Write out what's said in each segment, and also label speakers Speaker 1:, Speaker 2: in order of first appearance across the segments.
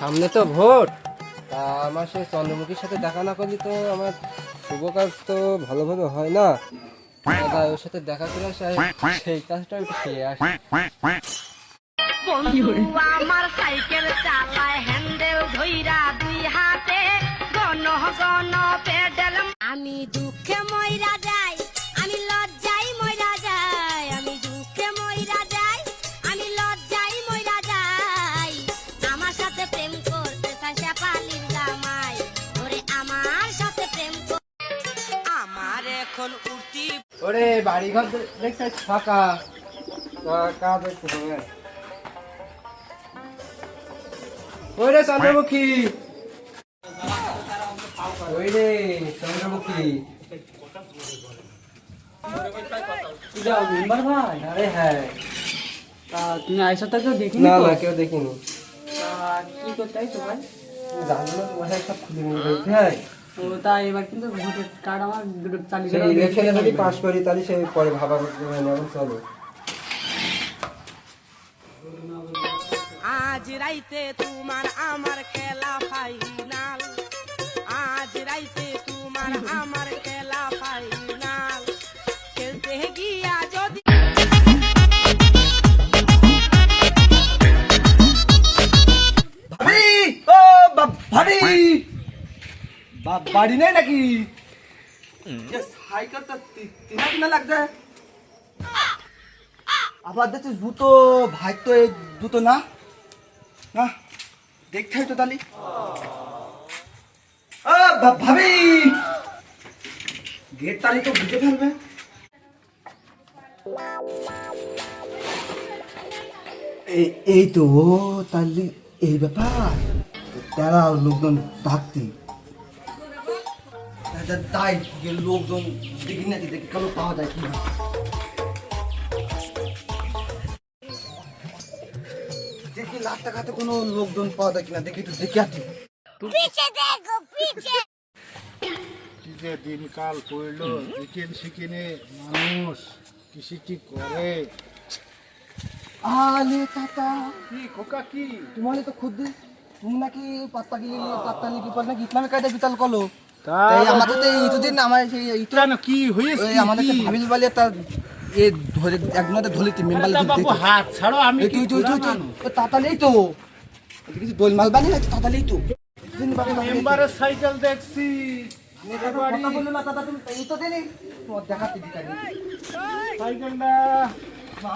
Speaker 1: সামনে তো ভোট। তা আমার সে চন্দ্রমুখীর সাথে দেখা না করলে তো আমার শুভ কাজ তো ভালোভাবে হয় না। দাদা, ওর সাথে দেখা করে আসে সেই কাজটা একটু খেয়ে আসি।
Speaker 2: আমার সাইকেল চালায়, হ্যান্ডেল ধইরা দুই হাতে পেডেল। আমি দুঃখে ময়রা যাই, আমি এখন উঠতি।
Speaker 1: ওরে বাড়ি ঘর দেখছিস ফাঁকা। কাজ একটু হবে ওই রে চন্দ্রমুখী। ওই রে চন্দ্রমুখী
Speaker 3: মেম্বার ভাই।
Speaker 1: আরে হ্যাঁ।
Speaker 3: তা তুমি আইসা তো কেউ দেখিনি
Speaker 1: না না কেউ দেখিনি।
Speaker 3: কি করতে আইছো ভাই
Speaker 1: জানো তোমার সব খুলে নিয়ে হ্যাঁ।
Speaker 3: তো তা এবার কিন্তু ভোটের কার্ড আমার দুটো চালিয়ে
Speaker 1: সেই ইলেকশনে যদি পাস করি তাহলে সেই পরে ভাবা করতে হবে না এখন চলো।
Speaker 4: আজ রাইতে তোমার আমার খেলা ফাইনাল আজ রাইতে তোমার আমার
Speaker 5: বাড়ি নেই নাকি? সাইকেলটা আবার দেখছিস জুতো ভাই তো এই না? না? দেখতে হয় তো তালি। ভাবি! গেট তালি তো বুঝে ফেলবে। এই তো ও তাহলে এই ব্যাপার। তারা লোকজন ডাকতি তা- তাই যে লোকজন দেখি না দেখি কালো পাওয়া যায় কি দেখি লাখ টাকাতে কোনো লোকজন পাওয়া যায় কিনা দেখি একটু দেখে আসি।
Speaker 6: যে দিনকাল পড়ল চিকেন শিকেনে মানুষ কৃষিটি করে?
Speaker 5: আলে কাকা।
Speaker 6: কি খোকা কি
Speaker 5: তোমার তো খুদ তুমি নাকি পাত্তা গিলি পাত্তা লিখি পর নাকি ইসলামে কায়দা বিতাল করল
Speaker 6: তা
Speaker 5: তাই আমাদের তো ইতুদিন আমার সেই ইতু
Speaker 6: কি হয়েছে
Speaker 5: আমাদের ভাবিল বলে তার এ ধরে একজনের ধরিতে মেম্বার
Speaker 6: বাবু হাত ছাড়ো আমি
Speaker 5: তুই তুই তুই তুই তাতালেই তো। কিছু দোলমাল বানিয়ে আছে তাতালেই তো।
Speaker 6: মেম্বারের সাইকেল দেখছি।
Speaker 5: কথা বলল না তাতা তুমি এই তো দেনি। তোমার দেখাতে দিতে
Speaker 6: সাইকেলটা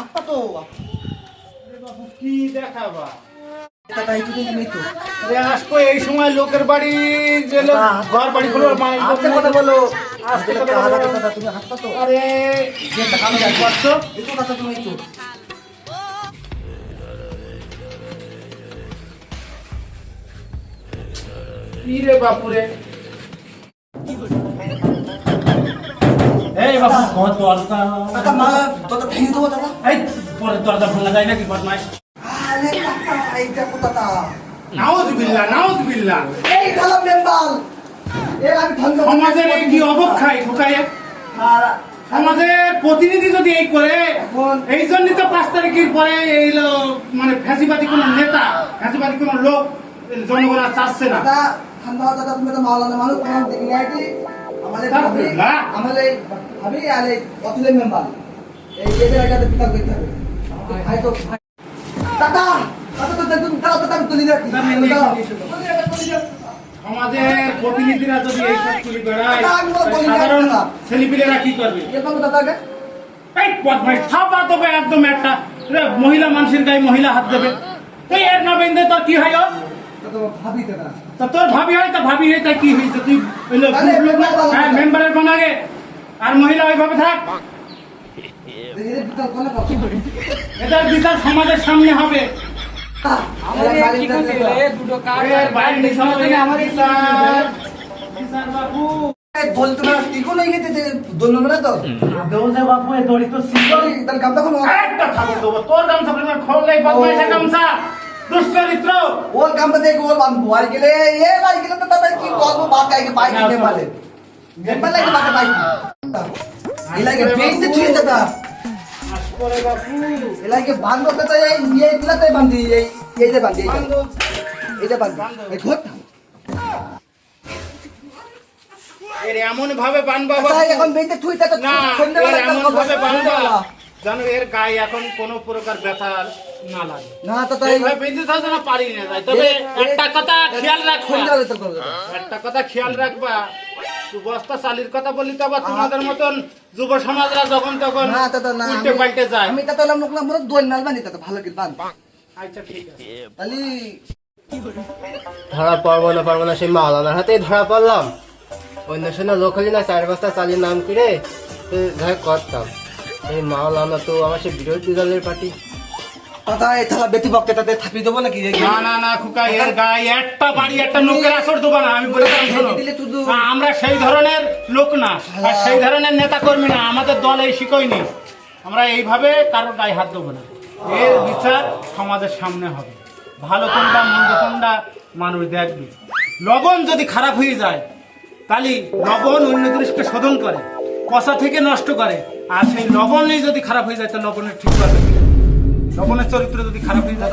Speaker 5: আত্মা তো।
Speaker 6: কি দেখাবা? আসব এই সময় লোকের বাড়ি যে ঘর বাড়ি গুলো
Speaker 5: কথা বলো। দাদা
Speaker 6: আরে
Speaker 5: তুমি তো
Speaker 6: বাপুরে এই বাবু ঘর দরজা
Speaker 5: কাকা মা তো তো ভেঙে দেবো দাদা
Speaker 6: এই পরে দরজা ভাঙা যায় নাকি বদমাইশ
Speaker 5: আরে কাকা এই দেখো দাদা
Speaker 6: নাউজ বিল্লা নাউজ বিল্লা
Speaker 5: এই ঢালা মেম্বার এ আমি ঠান্ডা
Speaker 6: সমাজের এই কি অবক্ষয় ঢুকায়
Speaker 5: আর
Speaker 6: প্রতিনিধি যদি এই করে এই জন্য তো পাঁচ তারিখের পরে এই মানে ফ্যাসিবাদী কোনো নেতা ফ্যাসিবাদী কোনো লোক জনগণ আর চাচ্ছে না।
Speaker 5: আমাদের দাদা।
Speaker 6: সমাজের প্রতিনিধিরা যদি এই সব করে বেড়ায়
Speaker 5: দাদা, আমি বলব না,
Speaker 6: সাধারণ ছেলেপিলেরা কি করবে? থাপা একদম একটা মহিলা মানুষের গায়ে মহিলা হাত দেবে। তুই এর না বেঁধে তোর কি হয় তা তোর ভাবি হয় তা ভাবি হয় তা কি হয়েছে? তুই
Speaker 5: বানাবো।
Speaker 6: হ্যাঁ মেম্বারের বানাগে আর মহিলা ওইভাবে থাক। এটার বিচার সমাজের সামনে হবে। দুশ্চরিত্র
Speaker 5: ওর কামটা দেখে ওর বান্ধব গেলে এ বাড়ি গেলে তো তাদের কি করব বাদ গাইকে বাইক নিতে পারে বাইক করতে চাই এই এই পিলাতে বান্ধি এই এই যে বান্ধি এই এটা বাঁধবো এই ঘর
Speaker 6: এর এমন ভাবে বানবা
Speaker 5: তাই এখন বেঁধে তুই তা
Speaker 6: না এর এমন ভাবে বানবা। যেন এর গায়ে এখন কোনো প্রকার ব্যথা না লাগে।
Speaker 5: না তো তাই
Speaker 6: এইভাবে বেঁধে থাকতে না পারি না তবে একটা কথা খেয়াল রাখবা। একটা কথা খেয়াল রাখবা তুই বস্তা চালির কথা বলি তো আবার তোমাদের মতন যুব সমাজরা যখন তখন উল্টে পাল্টে যায়।
Speaker 5: আমি তা তো লোক না মনে দোল নাল বানি তা ভালো করে বান।
Speaker 6: আচ্ছা ঠিক আছে।
Speaker 5: তাহলে
Speaker 1: ধরা পড়ব না পারব না সেই মাওলানার হাতেই ধরা পড়লাম। অন্য সময় লোক হলি না চার বস্তা চালিয়ে নাম করে ধর করতাম। এই মাওলানা তো আমার সেই বিরোধী দলের পার্টি।
Speaker 5: কথা এই থালা বেটি বক্তে তাতে থাপি দেবো নাকি?
Speaker 6: না না না খুকা এর গায়ে একটা বাড়ি একটা লোকের আসর দেবো না আমি বলে আমরা সেই ধরনের লোক না আর সেই ধরনের নেতা কর্মী না আমাদের দল এই শিখইনি আমরা এইভাবে কারোর গায়ে হাত দেবো না। এর বিচার সমাজের সামনে হবে। ভালো কোনটা মন্দ কোনটা মানুষ দেখবে। লবণ যদি খারাপ হয়ে যায় তাহলে লবণ অন্য জিনিসকে শোধন করে কষা থেকে নষ্ট করে। আর সেই লবণই যদি খারাপ হয়ে যায় তো লবণের ঠিক করবে। লবণের চরিত্র যদি খারাপ হয়ে যায়